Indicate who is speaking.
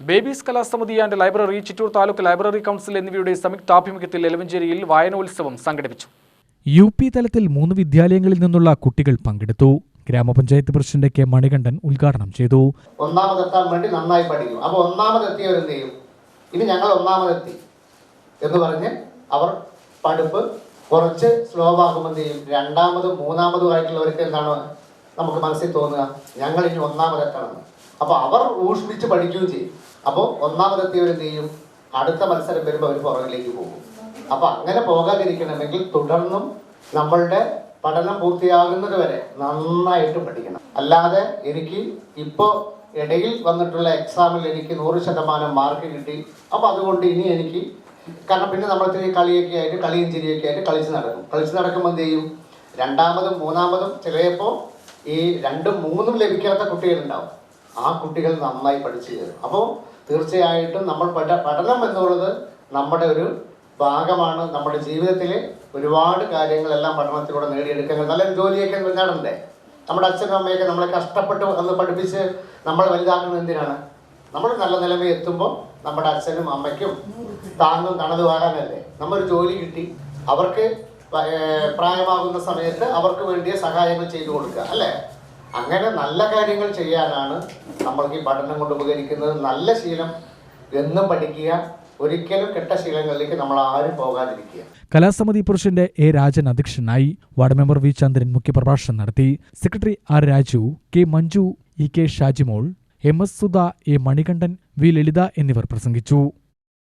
Speaker 1: Babies Kalasamithi and library Chittur taluk library council എന്നിവയുടെ സംയുക്താഭിമുഖ്യത്തിൽ എലവഞ്ചേരിയിൽ വായനോത്സവം സംഘടിപ്പിച്ചു.
Speaker 2: യു പി തലത്തിൽ മൂന്ന് വിദ്യാലയങ്ങളിൽ നിന്നുള്ള കുട്ടികൾ പങ്കെടുത്തു. ഗ്രാമപഞ്ചായത്ത് പ്രസിഡന്റ് കെ മണികണ്ഠൻ ഉദ്ഘാടനം ചെയ്തു.
Speaker 3: ഒന്നാമതെത്താൻ വേണ്ടി നന്നായി പഠിക്കും. അപ്പോൾ ഒന്നാമതെത്തിയവരെന്ത് ചെയ്യും? ഇനി ഞങ്ങൾ ഒന്നാമതെത്തി എന്ന് പറഞ്ഞ് അവർ പഠിപ്പ് കുറച്ച് സ്ലോ ആകുമ്പോൾ ചെയ്യും? രണ്ടാമതും മൂന്നാമതും ആയിട്ടുള്ളവർക്ക് എന്താണ് നമുക്ക് മനസ്സിൽ തോന്നുക? ഞങ്ങൾ ഇനി ഒന്നാമതെത്തണം. അപ്പോൾ അവർ ഊഷ്മിച്ച് പഠിക്കുകയും ചെയ്യും. അപ്പോൾ ഒന്നാമതെത്തിയവരെന്ത് ചെയ്യും അടുത്ത മത്സരം വരുമ്പോൾ അവർ പുറകിലേക്ക് പോകും. അപ്പോൾ അങ്ങനെ പോകാതിരിക്കണമെങ്കിൽ തുടർന്നും നമ്മളുടെ പഠനം പൂർത്തിയാകുന്നത് വരെ നന്നായിട്ട് പഠിക്കണം. അല്ലാതെ എനിക്ക് ഇപ്പോൾ ഇടയിൽ വന്നിട്ടുള്ള എക്സാമിൽ എനിക്ക് നൂറ് ശതമാനം മാർക്ക് കിട്ടി. അപ്പോൾ അതുകൊണ്ട് ഇനി എനിക്ക് കാരണം പിന്നെ നമ്മൾ ഇത്തിരി കളിയൊക്കെ ആയിട്ട് കളിയും ചിരിയൊക്കെ ആയിട്ട് കളിച്ച് നടക്കും. കളിച്ച് നടക്കുമ്പോൾ എന്ത് ചെയ്യും? രണ്ടാമതും മൂന്നാമതും ചിലപ്പോൾ ഈ രണ്ടും മൂന്നും ലഭിക്കാത്ത കുട്ടികളുണ്ടാവും. ആ കുട്ടികൾ നന്നായി പഠിച്ചു കയറും അപ്പോൾ തീർച്ചയായിട്ടും നമ്മൾ പഠ പഠനം എന്നുള്ളത് നമ്മുടെ ഒരു ഭാഗമാണ്. നമ്മുടെ ജീവിതത്തിലെ ഒരുപാട് കാര്യങ്ങളെല്ലാം പഠനത്തിലൂടെ നേടിയെടുക്കുന്നത് നല്ലൊരു ജോലിയൊക്കെ നേടണ്ടേ നമ്മുടെ അച്ഛനും അമ്മയൊക്കെ നമ്മളെ കഷ്ടപ്പെട്ട് അന്ന് പഠിപ്പിച്ച് നമ്മൾ വലുതാക്കുന്നത് എന്തിനാണ്? നമ്മൾ നല്ല നിലവിൽ എത്തുമ്പോൾ നമ്മുടെ അച്ഛനും അമ്മയ്ക്കും താങ്ങും തണലുമാകാനല്ലേ നമ്മൊരു ജോലി കിട്ടി. അവർക്ക് പ്രായമാകുന്ന സമയത്ത് അവർക്ക് വേണ്ടിയ സഹായങ്ങൾ ചെയ്തു കൊടുക്കുക അല്ലേ? അങ്ങനെ നല്ല കാര്യങ്ങൾ ചെയ്യാനാണ് നമ്മൾക്ക് ഈ പഠനം കൊണ്ട് ഉപകരിക്കുന്നത്. നല്ല ശീലം എന്നും പഠിക്കുക. ഒരിക്കലും കെട്ട ശീലങ്ങളിലേക്ക് നമ്മൾ ആരും പോകാതിരിക്കുക.
Speaker 2: കലാസമിതി പുരുഷന്റെ എ രാജൻ അധ്യക്ഷനായി വാർഡ് മെമ്പർ വി ചന്ദ്രൻ മുഖ്യപ്രഭാഷണം നടത്തി. Secretary R Raju K Manju E K Shajimol M S Sudha A Manikandan V Lalitha എന്നിവർ പ്രസംഗിച്ചു.